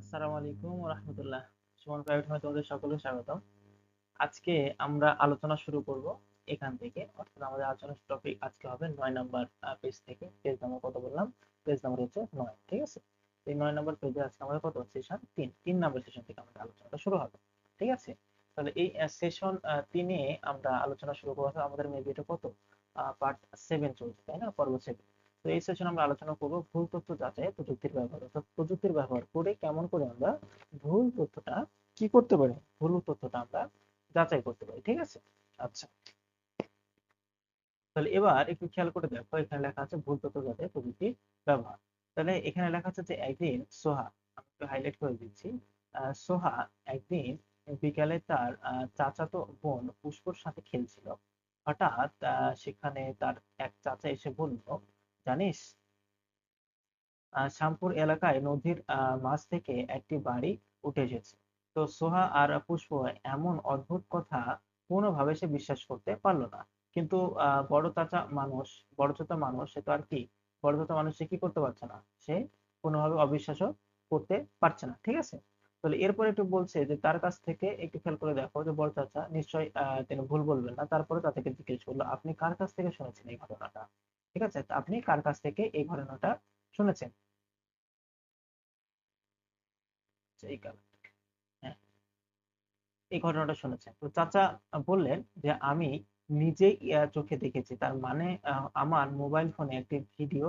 আসসালামু আলাইকুম রহমতুল্লাহ সুমন প্রাইভেট তোমাদের সকলকে স্বাগতম। আজকে আমরা আলোচনা শুরু করব এখান থেকে, অর্থাৎ আমাদের আলোচনার টপিক আজকে হবে নয় পেজ থেকে। পেজ নাম্বার কত বললাম? পেজ নাম্বার হচ্ছে নয়, ঠিক আছে? এই নয় নাম্বার পেজে আজকে আমাদের কত? সেশন তিন তিন নাম্বার সেশন থেকে আমাদের আলোচনাটা শুরু হবে, ঠিক আছে? তাহলে এই সেশন তিনে আমরা আলোচনা শুরু করব। আমাদের মেবি এটা কত? পার্ট সেভেন চলছে, তাই না? পর্ব সেভেন তো এই সেশন আমরা আলোচনা করব ভুল তথ্য যাচাই প্রযুক্তির ব্যবহার, অর্থাৎ প্রযুক্তির ব্যবহার করে কেমন করে আমরা ভুল তথ্যটা কি করতে পারি? ভুল তথ্যটা আমরা যাচাই করতে পারি, ঠিক আছে? আচ্ছা। তাহলে এবার একটু খেয়াল করে দেখো, এখানে লেখা আছে ভুল তথ্য যাচাই প্রযুক্তির ব্যবহার। তাহলে এখানে লেখা আছে যে একদিন সোহা, আমি একটু হাইলাইট করে দিচ্ছি সোহা একদিন বিকালে তার চাচাতো বোন পুষ্পর সাথে খেলছিল। হঠাৎ সেখানে তার এক চাচা এসে বলল জানিস? শ্যামপুর এলাকায় নদীর মাছ থেকে একটি বাড়ি উঠে এসেছে। তো সোহা আর পুষ্প এমন অদ্ভুত কথা কোনোভাবে সে বিশ্বাস করতে পারল না। কিন্তু বড় চাচা মানুষ, বড় চাচা মানুষ, সে তো আর কি, বড় চাচা মানুষ সে কি করতে পারছে না? সে কোনোভাবে অবিশ্বাসও করতে পারছে না, ঠিক আছে? তাহলে এরপরে একটু বলছে যে, তার কাছ থেকে একটু খেয়াল করে দেখো যে, বড় চাচা নিশ্চয়ই তিনি ভুল বলবেন না। তারপরে তাদেরকে জিজ্ঞেস করল, আপনি কার কাছ থেকে শুনেছেন এই ঘটনাটা? ঠিক আছে? আপনি কার কাছ থেকে এই ঘটনাটা শুনেছেন? এই হ্যাঁ। এই ঘটনাটা শুনেছেন। তো চাচা বললেন যে, আমি নিজেই চোখে দেখেছি। তার মানে আমার মোবাইল ফোনে একটি ভিডিও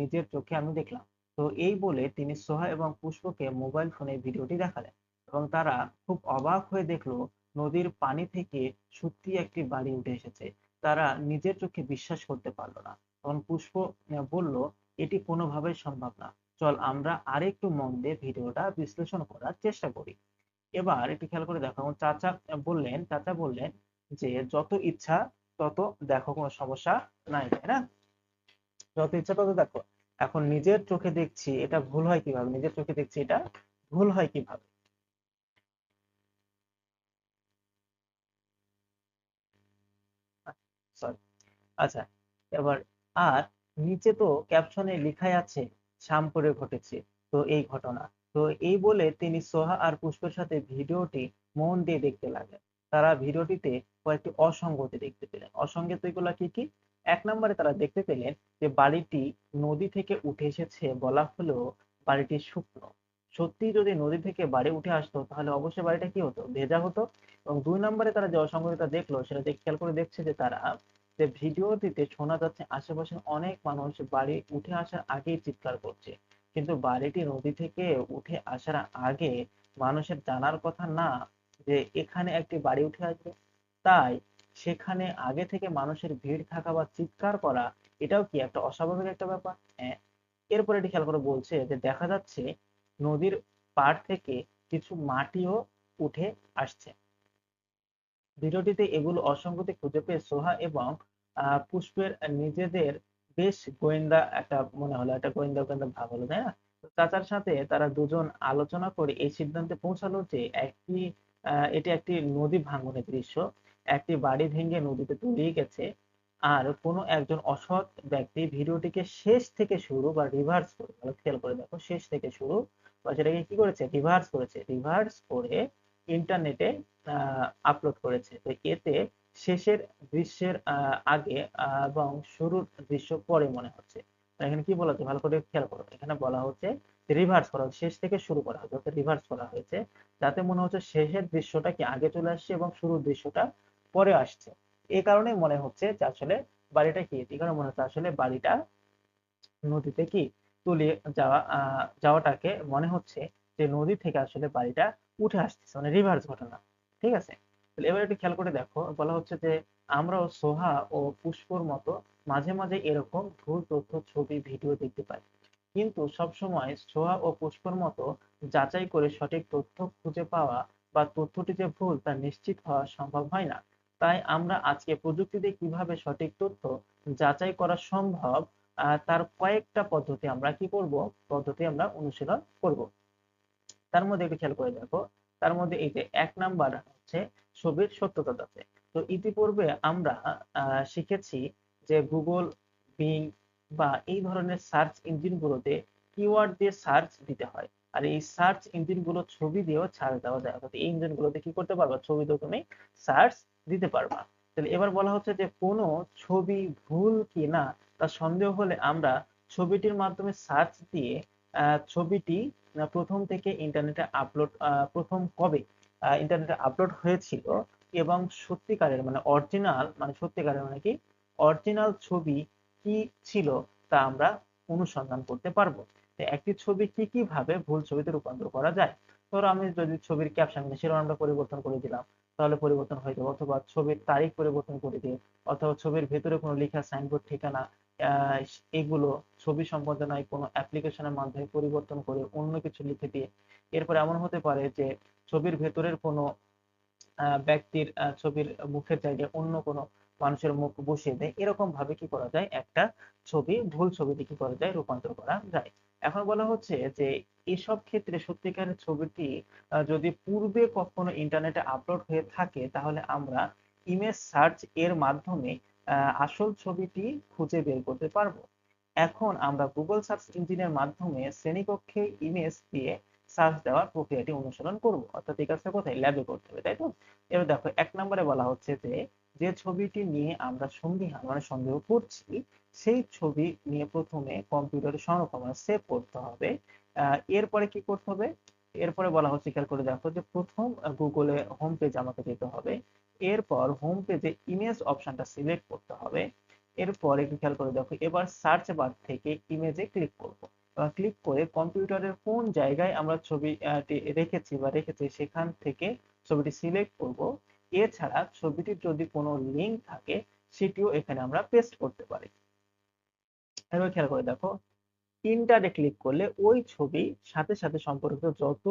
নিজের চোখে আমি দেখলাম। তো এই বলে তিনি সোহা এবং পুষ্পকে মোবাইল ফোনে ভিডিওটি দেখালেন এবং তারা খুব অবাক হয়ে দেখল, নদীর পানি থেকে সত্যি একটি বাড়ি উঠে এসেছে। তারা নিজের চোখে বিশ্বাস করতে পারল না। তখন পুষ্প বলল, এটি কোনোভাবেই সম্ভব না। চল, আমরা আরেকটু মন দিয়ে ভিডিওটা বিশ্লেষণ করার চেষ্টা করি। এবার একটু খেয়াল করে দেখো চাচা বললেন চাচা বললেন যে, যত ইচ্ছা, তত দেখো, কোনো সমস্যা নাই। তাই না? যত ইচ্ছা, তত দেখো। এখন নিজের চোখে দেখছি, এটা ভুল হয় কীভাবে? নিজের চোখে দেখছি, এটা ভুল হয় কীভাবে? সরি আচ্ছা এবার আর নিচে তো ক্যাপশনে লেখাই আছে, শ্যামপুরে ঘটেছে, তো এই ঘটনা। তো এই বলে তিনি সোহা আর পুষ্পের সাথে ভিডিওটি মন দিয়ে দেখতে লাগলেন। তারা ভিডিওটিতে কয়েকটি অসঙ্গতি দেখতে পেলেন। অসঙ্গতিগুলো কি কি? এক নম্বরে তারা দেখতে পেলেন যে বাড়িটি নদী থেকে উঠে এসেছে বলা হলেও বাড়িটি শুকনো। সত্যি যদি নদী থেকে বাড়ি উঠে আসতো, তাহলে অবশ্যই বাড়িটা কি হতো? ভেজা হতো। এবং দুই নম্বরে তারা যে অসঙ্গতিটা দেখল, সেটা খেয়াল করে দেখছে যে তারা যে ভিডিওটিতে শোনা যাচ্ছে আশেপাশে অনেক মানুষ বাড়ি উঠে আসার আগেই চিৎকার করছে। কিন্তু বাড়িটি নদী থেকে উঠে আসার আগে মানুষের জানার কথা না যে এখানে একটি বাড়ি উঠে আসবে। তাই সেখানে আগে থেকে মানুষের ভিড় থাকা বা চিৎকার করা, এটাও কি একটা অস্বাভাবিক একটা ব্যাপার? হ্যাঁ। এরপরে এটি খেয়াল করে বলছে যে দেখা যাচ্ছে নদীর পাড় থেকে কিছু মাটিও উঠে আসছে। ভিডিওটিতে এগুলো অসঙ্গতি খুঁজে পেয়ে সোহা এবং পুষ্পের নিজেদের বেশ গোয়েন্দা একটা মনে হলো, একটা গোয়েন্দা গোয়েন্দা ভাব হলো, তাই না? চাচার সাথে তারা দুজন আলোচনা করে এই সিদ্ধান্তে পৌঁছালো যে একটি এটি একটি নদী ভাঙনের দৃশ্য। একটি বাড়ি ভেঙে নদীতে তলিয়ে গেছে আর কোনো একজন অসৎ ব্যক্তি ভিডিওটিকে শেষ থেকে শুরু বা রিভার্স করে, ভালো খেয়াল করে দেখো, শেষ থেকে শুরু বা সেটাকে কি করেছে? রিভার্স করেছে। রিভার্স করে ইন্টারনেটে আপলোড করেছে। তো এতে শেষের দৃশ্যের আগে এবং শুরুর দৃশ্য পরে মনে হচ্ছে। এখানে কি বলা হচ্ছে? ভালো করে খেয়াল করো। এখানে বলা হচ্ছে রিভার্স করা শেষ থেকে শুরু করা হয়েছে অর্থাৎ রিভার্স করা হয়েছে। যাতে মনে হচ্ছে শেষের দৃশ্যটা কি আগে চলে আসছে এবং শুরুর দৃশ্যটা পরে আসছে। এই কারণে মনে হচ্ছে যে আসলে বাড়িটা কি? এই কারণে মনে হচ্ছে আসলে বাড়িটা নদীতে কি? তুলিয়ে যাওয়া যাওয়াটাকে মনে হচ্ছে যে নদী থেকে আসলে বাড়িটা উঠে আসতেছে মানে রিভার্স ঘটনা। ঠিক আছে? এবার একটু খেয়াল করে দেখো, বলা হচ্ছে যে আমরাও সোহা ও পুষ্পর মতো মাঝে মাঝে এরকম ভুল তথ্য, ছবি, ভিডিও দেখতে পাই। কিন্তু সবসময় সোহা ও পুষ্পর মতো যাচাই করে সঠিক তথ্য খুঁজে পাওয়া বা তথ্যটি যে ভুল তা নিশ্চিত হওয়া সম্ভব হয় না। তাই আমরা আজকে প্রযুক্তিতে কীভাবে সঠিক তথ্য যাচাই করা সম্ভব তার কয়েকটা পদ্ধতি আমরা কি করব, পদ্ধতি আমরা অনুশীলন করব। তার মধ্যে একটু খেয়াল করে দেখো, তার মধ্যে এই যে এক নাম্বার হচ্ছে ছবির সত্যতা যাচাই তো ইতিপূর্বে আমরা শিখেছি যে গুগল বিং বা এই ধরনের সার্চ ইঞ্জিনগুলোতে কিওয়ার্ড দিয়ে সার্চ দিতে হয়। আর এই সার্চ ইঞ্জিনগুলো ছবি দিয়েও ছাড় দেওয়া যায়। অর্থাৎ এই ইঞ্জিন গুলোতে কি করতে পারবা? ছবি দিয়েও তুমি সার্চ দিতে পারবা। তাহলে এবার বলা হচ্ছে যে কোনো ছবি ভুল কি না তা সন্দেহ হলে আমরা ছবিটির মাধ্যমে সার্চ দিয়ে ছবিটি প্রথম থেকে ইন্টারনেটে আপলোড প্রথম কবে ইন্টারনেটে আপলোড হয়েছিল এবং সত্যিকারের মানে অরিজিনাল মানে সত্যিকারের মানে কি? অরিজিনাল ছবি কি ছিল তা আমরা অনুসন্ধান করতে পারব। একটি ছবি কি কি ভাবে ভুল ছবিতে রূপান্তর করা যায়? ধরো আমি যদি ছবির ক্যাপশন শিরোনামটা পরিবর্তন করে দিলাম, তাহলে পরিবর্তন হয়ে যাবে। অথবা ছবির তারিখ পরিবর্তন করে দিয়ে অথবা ছবির ভেতরে কোনো লেখা সাইনবোর্ড ঠিকানা এগুলো ছবি সম্পাদনায় কোনো অ্যাপ্লিকেশনের মাধ্যমে পরিবর্তন করে অন্য কিছু লিখে দিয়ে এরপর এমন হতে পারে যে ছবির ভেতরের কোনো ব্যক্তির ছবির মুখের জায়গায় অন্য কোনো মানুষের মুখ বসিয়ে দেয়। এরকম ভাবে কি করা যায়? একটা ছবি, ভুল ছবিতে কি করা যায়? রূপান্তর করা যায়। এখন বলা হচ্ছে যে এসব ক্ষেত্রে সত্যিকারের ছবিটি যদি পূর্বে কখনো ইন্টারনেটে আপলোড হয়ে থাকে, তাহলে আমরা ইমেজ সার্চ এর মাধ্যমে আসল ছবিটি খুঁজে বের করতে পারব। এখন আমরা গুগল সার্চ ইঞ্জিনের মাধ্যমে শ্রেণীকক্ষে ইমেজ দিয়ে সার্চ দেওয়ার প্রক্রিয়াটি অনুসরণ করব। অর্থাৎ এই কাজটা কোথায়? ল্যাবে করতে হবে, তাই তো? এবার দেখো, এক নম্বরে বলা হচ্ছে যে যে ছবিটি নিয়ে আমরা সন্দিহান মানে সন্দেহ করছি, সেই ছবি নিয়ে প্রথমে কম্পিউটারে সংরক্ষণ মানে সেভ করতে হবে। এরপরে কি করতে হবে? এরপরে বলা হচ্ছে, খেয়াল করে দেখো যে প্রথম গুগলে হোম পেজ আমাকে যেতে হবে। এরপর হোম পেজে ইমেজ অপশনটা সিলেক্ট করতে হবে। এরপর একটু খেয়াল করে দেখো, এবার সার্চ বার থেকে ইমেজে ক্লিক করব। ক্লিক করে কম্পিউটারের কোন জায়গায় আমরা ছবি রেখেছি বা রেখেছি সেখান থেকে ছবিটি সিলেক্ট করব। এছাড়া ছবিটির যদি কোনো লিঙ্ক থাকে, সেটিও এখানে আমরা পেস্ট করতে পারি। এবার খেয়াল করে দেখো ইন্টারে ক্লিক করলে ওই ছবি সাথে সাথে সম্পর্কিত যত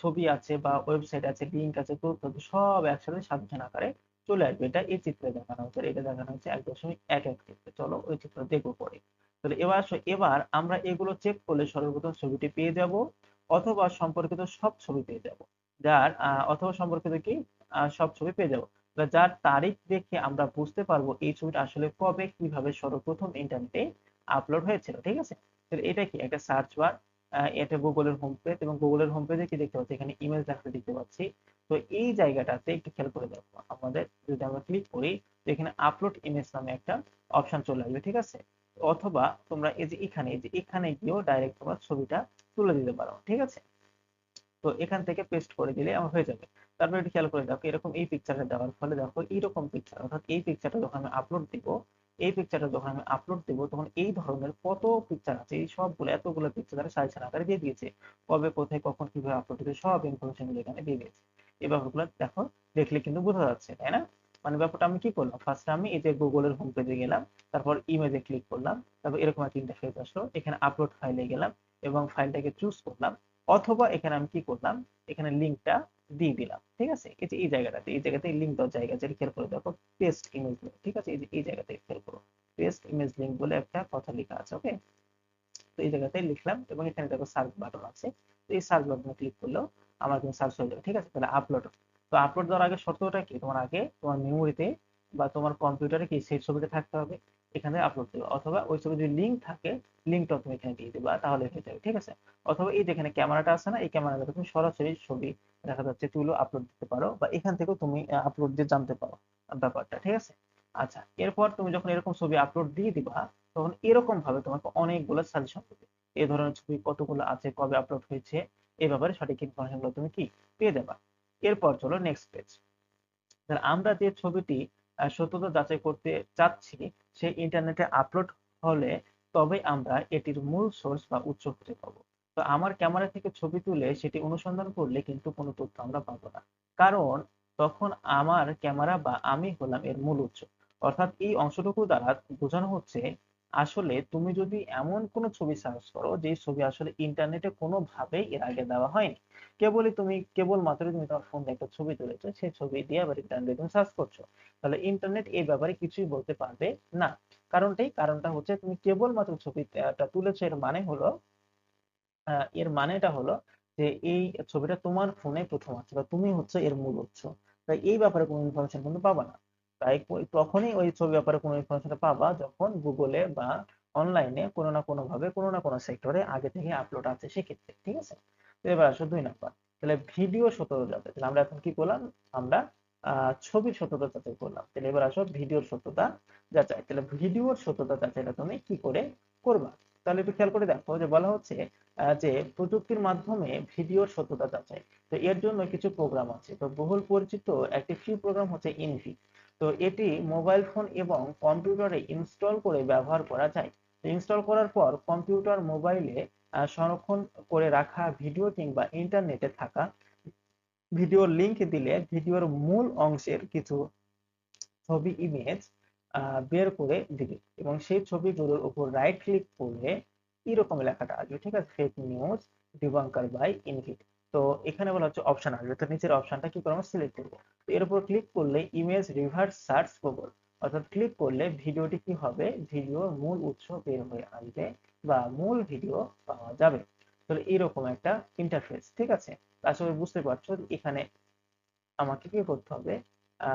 ছবি আছে বা ওয়েবসাইট আছে লিঙ্ক আছে তথ্য আছে, সব একসাথে সাবধান আকারে চলে আসবে। এটা এই চিত্রে দেখানো হচ্ছে এটা দেখানো হচ্ছে এক দশমিক এক এক চিত্রে। চলো ওই চিত্র দেখব পরে। তাহলে এবার এবার আমরা এগুলো চেক করলে সর্বপ্রথম ছবিটি পেয়ে যাব অথবা সম্পর্কিত সব ছবি পেয়ে যাব। যার অথবা সম্পর্কিত কি? সব ছবি পেয়ে যাব। যার তারিখ দেখে আমরা বুঝতে পারব এই ছবিটা আসলে কবে কীভাবে সর্বপ্রথম ইন্টারনেটে আপলোড হয়েছিল ঠিক আছে? তাহলে এটা কি? একটা সার্চ বার এটা গুগলের হোম পেজ এবং গুগলের হোম পেজে কি দেখতে পাচ্ছি? এখানে ইমেজ দেখাতে দেখতে পাচ্ছি। তো এই জায়গাটাতে একটু খেয়াল করে দেখো, আমাদের যদি আমরা ক্লিক করি, তো এখানে আপলোড ইমেজ নামে একটা অপশন চলে আসবে, ঠিক আছে? অথবা তোমরা এই যে এখানে, এই যে এখানে গিয়েও ডাইরেক্ট তোমরা ছবিটা তুলে দিতে পারো, ঠিক আছে? তো এখান থেকে পেস্ট করে দিলে আমার হয়ে যাবে। তারপরে একটু খেয়াল করে দেখো, এরকম এই পিকচারটা দেওয়ার ফলে দেখো, এইরকম পিকচার অর্থাৎ এই পিকচারটা যখন আমি আপলোড দিব এই পিকচারটা যখন আমি আপলোড দেবো, তখন এই ধরনের কত পিকচার আছে? এই সবগুলো, এতগুলো পিকচার তারা সাজেশন আকারে দিয়ে দিয়েছে। কবে, কোথায়, কখন, কীভাবে আপলোড দিতে সব ইনফরমেশন এখানে দিয়ে দিয়েছে। এই ব্যাপারগুলো দেখো, দেখলে কিন্তু বোঝা যাচ্ছে, তাই না? মানে ব্যাপারটা আমি কি করলাম? ফার্স্ট আমি এই যে গুগলের হোম পেজে গেলাম, তারপর ইমেজে ক্লিক করলাম, তারপর এরকম একটা ইন্টারফেস আসলো, এখানে আপলোড ফাইলে গেলাম এবং ফাইলটাকে চুজ করলাম, অথবা এখানে আমি কি করলাম? এখানে লিঙ্কটা দিয়ে দিলাম, ঠিক আছে? এই যে এই জায়গাটাতে, এই জায়গাতে লিঙ্ক দেওয়ার জায়গা আছে খেয়াল করে দেখো পেস্ট ইমেজ লিঙ্ক ঠিক আছে? এই যে এই জায়গাতে খেয়াল করো পেস্ট ইমেজ লিঙ্ক বলে একটা কথা লেখা আছে ওকে তো এই জায়গাতে লিখলাম এবং এখানে দেখো সার্চ বাটন আছে, তো এই সার্চ বাটনে ক্লিক করলেও আমার কিন্তু সার্চ হয়ে যাবে, ঠিক আছে? তাহলে আপলোড তো আপলোড দেওয়ার আগে শর্তটা কি? তোমার আগে তোমার মেমোরিতে বা তোমার কম্পিউটারে কি সেই ছবিটা থাকতে হবে, এখানে আপলোড দেবে অথবা ওই ছবি যদি লিঙ্ক থাকে লিঙ্কটা তুমি এখানে দিয়ে দেবা, তাহলে হয়ে যাবে, ঠিক আছে? অথবা এই যেখানে ক্যামেরাটা আছে না, এই ক্যামেরাটা তুমি সরাসরি ছবি দেখা যাচ্ছে তুলো আপলোড দিতে পারো বা এখান থেকেও তুমি আপলোড দিয়ে জানতে পারো ব্যাপারটা, ঠিক আছে? আচ্ছা এরপর তুমি যখন এরকম ছবি আপলোড দিয়ে দিবা, তখন এরকম ভাবে তোমাকে অনেকগুলো সাজেশন দেবে। এই ধরনের ছবি কতগুলো আছে, কবে আপলোড হয়েছে এই ব্যাপারে সঠিক ইনফরমেশনগুলো তুমি কি পেয়ে যাবা। এরপর চলো নেক্সট পেজ আমরা যে ছবিটি সত্যতা যাচাই করতে চাচ্ছি, সেই ইন্টারনেটে আপলোড হলে তবে আমরা এটির মূল সোর্স বা উৎস খুঁজে পাবো। তো আমার ক্যামেরা থেকে ছবি তুলে সেটি অনুসন্ধান করলে কিন্তু কোনো তথ্য আমরা পাবো না। কারণ তখন আমার ক্যামেরা বা আমি হলাম এর মূল উৎস। অর্থাৎ এই অংশটুকু দ্বারা বোঝানো হচ্ছে, আসলে তুমি যদি এমন কোনো ছবি সার্চ করো, যে ছবি আসলে ইন্টারনেটে কোনোভাবেই এর আগে দেওয়া হয়নি। কেবলই তুমি কেবল মাত্র তুমি তোমার ফোন একটা ছবি তুলেছো, সেই ছবি দিয়ে আবার ইন্টারনেটে তুমি সার্চ করছ। তাহলে ইন্টারনেট এই ব্যাপারে কিছুই বলতে পারবে না। কারণটাই, কারণটা হচ্ছে তুমি কেবলমাত্র ছবিটা তুলেছো এর মানে হলো এর মানেটা হলো যে এই ছবিটা তোমার ফোনে প্রথম আছে বা তুমি হচ্ছে এর মূল উৎস। তাই এই ব্যাপারে কোনো ইনফরমেশন কিন্তু পাবা না। তাই তখনই ওই ছবি ব্যাপারে কোনো ইনফরমেশন পাবা যখন গুগলে বা অনলাইনে কোনো না কোনো ভাবে কোনো না কোনো সেক্টরে আগে থেকে আপলোড আছে সেক্ষেত্রে, ঠিক আছে? এবার আসো দুই নাম্বার। তাহলে ভিডিও সত্যতা যাচাই তাহলে আমরা এখন কি করলাম? আমরা ছবির সত্যতা যাচাই করলাম। তাহলে এবার আসো ভিডিওর সত্যতা যাচাই। তাহলে ভিডিওর সত্যতা যাচাইটা তুমি কি করে করবা? তাহলে একটু খেয়াল করে দেখো যে বলা হচ্ছে যে প্রযুক্তির মাধ্যমে ভিডিওর সত্যতা যাচাই। তো এর জন্য কিছু প্রোগ্রাম আছে। তো বহুল পরিচিত একটি ফ্রি প্রোগ্রাম হচ্ছে ইনভি তো এটি মোবাইল ফোন এবং কম্পিউটারে ইনস্টল করে ব্যবহার করা যায়। তো ইনস্টল করার পর কম্পিউটার মোবাইলে সংরক্ষণ করে রাখা ভিডিও কিংবা ইন্টারনেটে থাকা ভিডিওর লিংক দিলে ভিডিওর মূল অংশের কিছু ছবি ইমেজ বের করে দিবে। এবং সেই ছবিগুলোর উপর রাইট ক্লিক করলে এরকম লেখাটা আসবে, ঠিক আছে? Fake news debunker by InVID তো এখানে বলা হচ্ছে অপশন আসবে। তো নিচের অপশনটা কি করব? সিলেক্ট করব। তো এর উপর ক্লিক করলে ইমেজ রিভার্স সার্চ গুগল অর্থাৎ ক্লিক করলে ভিডিওটি কি হবে? ভিডিওর মূল উৎস বের হয়ে আসবে বা মূল ভিডিও পাওয়া যাবে। তাহলে এরকম একটা ইন্টারফেস ঠিক আছে? আসলে বুঝতে পারছ এখানে আমাকে কি করতে হবে?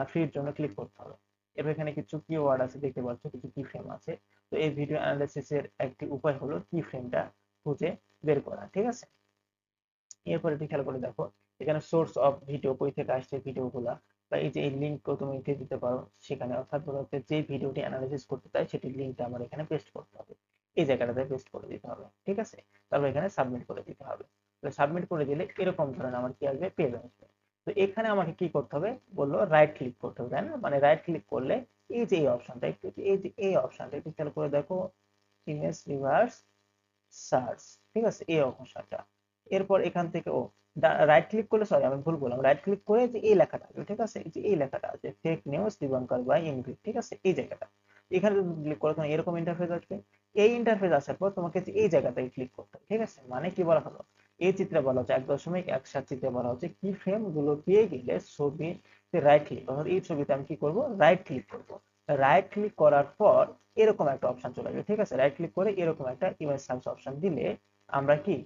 ফ্রির জন্য ক্লিক করতে হবে। এবার এখানে কিছু কিওয়ার্ড আছে, দেখতে পাচ্ছ, কিছু কি ফ্রেম আছে। তো এই ভিডিও অ্যানালাইসিসের একটি উপায় হলো কি ফ্রেমটা খুঁজে বের করা, ঠিক আছে? এরপরে একটু খেয়াল করে দেখো, এখানে সোর্স অফ ভিডিও কই থেকে আসছে ভিডিওগুলা বা এই যে এই লিঙ্কও তুমি দিতে পারো, সেখানে অর্থাৎ ধরো যে ভিডিওটি অ্যানালাইসিস করতে চাই সেটির লিঙ্কটা আমার এখানে পেস্ট করতে হবে। এই জায়গাটাতে পেস্ট করে দিতে হবে, ঠিক আছে? তারপর এখানে সাবমিট করে দিতে হবে। সাবমিট করে দিলে এরকম ধরনের আমার কি আসবে পেজ আসবে। তো এখানে আমাকে কি করতে হবে? বলল রাইট ক্লিক করতে হবে না? মানে রাইট ক্লিক করলে এই যে এই অপশনটা একটু এই যে এই অপশনটা একটু খেয়াল করে দেখো ইমেজ রিভার্স সার্চ ঠিক আছে? এই অপশনটা এরপর এখান থেকে, ও রাইট ক্লিক করলে সরি আমি ভুল বললাম রাইট ক্লিক করে যে এই লেখাটা আসবে, ঠিক আছে? এই যে এই লেখাটা আছে fake news debunker by InVID ঠিক আছে? এই জায়গাটা। এখানে যদি ক্লিক করো, তোমার এরকম ইন্টারফেস আসবে। এই ইন্টারফেস আসার পর তোমাকে এই জায়গাটায় ক্লিক করতে হবে, ঠিক আছে? মানে কি বলা হলো? এই চিত্রে বলা হচ্ছে, এক দশমিক এক সাত চিত্রে বলা হচ্ছে কি ফ্রেমগুলো পেয়ে গেলে ছবি রাইট ক্লিক অর্থাৎ এই ছবিতে আমি কি করব? রাইট ক্লিক করব। রাইট ক্লিক করার পর এরকম একটা অপশন চলে আসবে, ঠিক আছে? রাইট ক্লিক করে এরকম একটা ইমেজ সার্চ অপশন দিলে আমরা কি?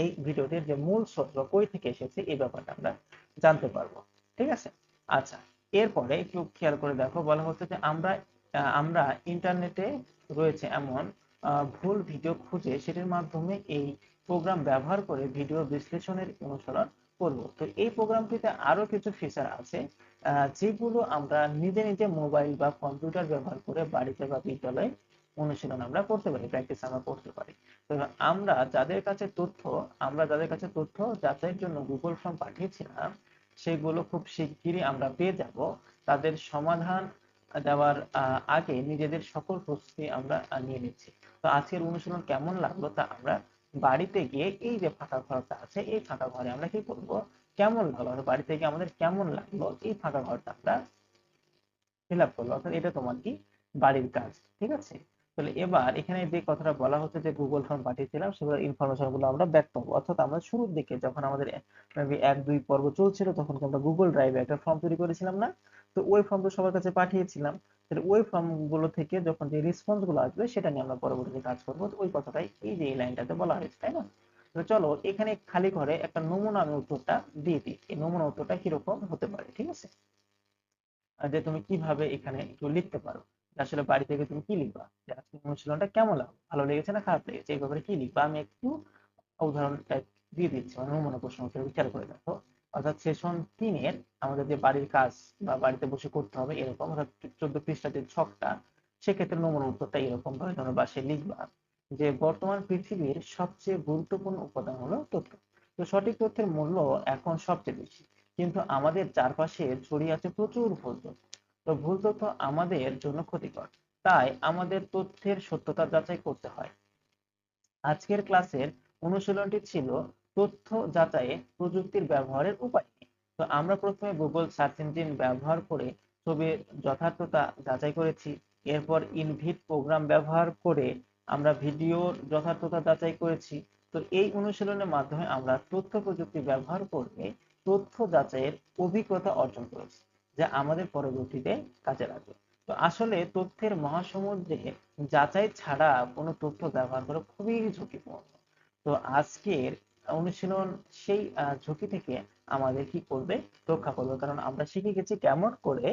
এই ভিডিওটির যে মূল বা কই থেকে এসেছে, এই ব্যাপারটা আমরা জানতে পারব, ঠিক আছে? আচ্ছা এরপরে একটু খেয়াল করে দেখো, বলা হচ্ছে যে আমরা আমরা ইন্টারনেটে রয়েছে এমন ভুল ভিডিও খুঁজে সেটির মাধ্যমে এই প্রোগ্রাম ব্যবহার করে ভিডিও বিশ্লেষণের অনুসরণ করব। তো এই প্রোগ্রামটিতে আরও কিছু ফিচার আছে যেগুলো আমরা নিজে নিজে মোবাইল বা কম্পিউটার ব্যবহার করে বাড়িতে বা বিদ্যালয়ে অনুশীলন আমরা করতে পারি প্র্যাকটিস আমরা করতে পারি। তো আমরা যাদের কাছে তথ্য, আমরা যাদের কাছে তথ্য যাচাইয়ের জন্য গুগল ফর্ম পাঠিয়েছিলাম, সেগুলো খুব শিগগিরই আমরা পেয়ে যাব। তাদের সমাধান দেওয়ার আগে নিজেদের সকল প্রস্তুতি আমরা নিয়ে নিচ্ছি। তো আজকের অনুশীলন কেমন লাগল তা আমরা বাড়িতে গিয়ে এই যে ফাঁকা ঘরটা আছে, এই ফাঁকা ঘরে আমরা কি করব? কেমন লাগল? বাড়িতে গিয়ে আমাদের কেমন লাগল? এই ফাঁকা ঘরটা আমরা ফিল আপ করল অর্থাৎ এটা তোমার কি বাড়ির কাজ, ঠিক আছে? তাহলে এবার এখানে যে কথাটা বলা হচ্ছে যে গুগল ফর্ম পাঠিয়েছিলাম সেগুলো ইনফরমেশনগুলো আমরা ব্যাক পাবো। অর্থাৎ আমরা শুরুর দিকে যখন আমাদের এক, দুই পর্ব চলছিল, তখন আমরা গুগল ড্রাইভে একটা ফর্ম তৈরি করেছিলাম না? তো ওই ফর্ম তো সবার কাছে পাঠিয়েছিলাম। তাহলে ওই ফর্মগুলো থেকে যখন যে রেসপন্সগুলো আসবে, সেটা নিয়ে আমরা পরবর্তীতে কাজ করব। ওই কথাটাই এই যে এই লাইনটাতে বলা হয়েছে, তাই না? তো চলো এখানে খালি ঘরে একটা নমুনা আমি উত্তরটা দিয়ে দিই। এই নমুনা উত্তরটা কীরকম হতে পারে, ঠিক আছে? যে তুমি কীভাবে এখানে একটু লিখতে পারো। আসলে বাড়ি থেকে তুমি কি লিখবা? আজকে অনুশীলনটা কেমন লাগল? ভালো লেগেছে না খারাপ লেগেছে? এই ব্যাপারে কি লিখবা? আমি একটু উদাহরণ দিয়ে দিচ্ছি। মানে নমুনা প্রশ্ন খেয়াল করে দেখো। অর্থাৎ সেশন তিনের আমাদের যে বাড়ির কাজ বা বাড়িতে বসে করতে হবে এরকম, অর্থাৎ চোদ্দ পৃষ্ঠা যে ছকটা, সেক্ষেত্রে নমুনা উত্তরটা এরকম ভাবে তোমরা বাসে লিখবা যে বর্তমান পৃথিবীর সবচেয়ে গুরুত্বপূর্ণ উপাদান হলো তথ্য। তো সঠিক তথ্যের মূল্য এখন সবচেয়ে বেশি। কিন্তু আমাদের চারপাশে ছড়িয়ে আছে প্রচুর ভুল তথ্য। তো ভুল তথ্য আমাদের জন্য ক্ষতিকর। তাই আমাদের তথ্যের সত্যতা যাচাই করতে হয়। আজকের ক্লাসের অনুশীলনটি ছিল তথ্য যাচাইয়ে প্রযুক্তির ব্যবহারের উপায় তো আমরা প্রথমে গুগল সার্চ ইঞ্জিন ব্যবহার করে ছবির যথার্থতা যাচাই করেছি। এরপর ইনভিট প্রোগ্রাম ব্যবহার করে আমরা ভিডিওর যথার্থতা যাচাই করেছি। তো এই অনুশীলনের মাধ্যমে আমরা তথ্য প্রযুক্তি ব্যবহার করে তথ্য যাচাইয়ের অভিজ্ঞতা অর্জন করেছি। যা আমাদের পরবর্তীতে কাজে লাগবে। তো আসলে তথ্যের মহাসমুদ্রে যাচাই ছাড়া কোনো তথ্য ব্যবহার করা খুবই ঝুঁকিপূর্ণ। তো আজকের অনুশীলন সেই ঝুঁকি থেকে আমাদের কি করবে রক্ষা করবে? কারণ আমরা শিখে গেছি কেমন করে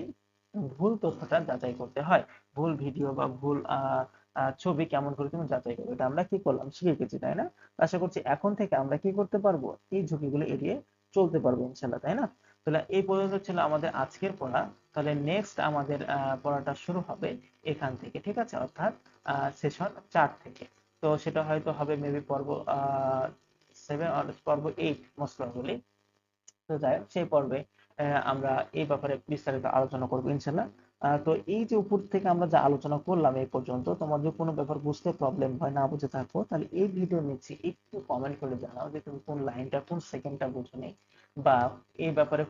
ভুল তথ্যটা যাচাই করতে হয়। ভুল ভিডিও বা ভুল ছবি কেমন করে তুমি যাচাই করবে? এটা আমরা কি করলাম? শিখে গেছি, তাই না? আশা করছি এখন থেকে আমরা কি করতে পারব? এই ঝুঁকিগুলো এড়িয়ে চলতে পারব ইনশাল্লাহ তাই না? তাহলে এই পর্যন্ত ছিল আমাদের আজকের পড়া। তাহলে নেক্সট আমাদের পড়াটা শুরু হবে এখান থেকে, ঠিক আছে? অর্থাৎ সেশন চার থেকে। তো সেটা হয়তো হবে মেবি পর্ব সেভেন পর্ব এইট প্রবাবলি তো যাই হোক, সেই পর্বে আমরা এই ব্যাপারে বিস্তারিত আলোচনা করব ইনশাল্লাহ। তো এই যে উপর থেকে আমরা যা আলোচনা করলাম এই পর্যন্ত তোমার যদি কোনো ব্যাপার বুঝতে প্রবলেম হয়, না বুঝে থাকো, তাহলে এই ভিডিও নিচে একটু কমেন্ট করে জানাও যে তুমি কোন লাইনটা কোন সেকেন্ডটা বুঝো নি বা এই ব্যাপারে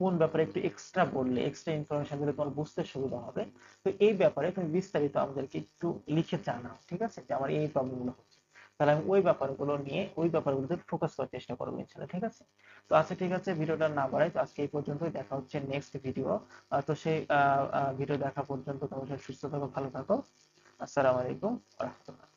কোন ব্যাপারে একটু এক্সট্রা বললে এক্সট্রা ইনফরমেশন দিলে তোমার বুঝতে সুবিধা হবে। তো এই ব্যাপারে তুমি বিস্তারিত আমাদেরকে একটু লিখে জানাও, ঠিক আছে? যে আমার এই প্রবলেমগুলো হচ্ছে। তাহলে আমি ওই ব্যাপারগুলো নিয়ে ওই ব্যাপারগুলোতে ফোকাস করার চেষ্টা করব ইনশাল্লাহ ঠিক আছে? তো আচ্ছা ঠিক আছে, ভিডিওটা না বাড়াই, তো আজকে এই পর্যন্তই, দেখা হচ্ছে নেক্সট ভিডিও তো সেই ভিডিও দেখা পর্যন্ত তোমরা সুস্থ থাকো, ভালো থাকো। আসসালামু আলাইকুম, রহমতুল্লাহ।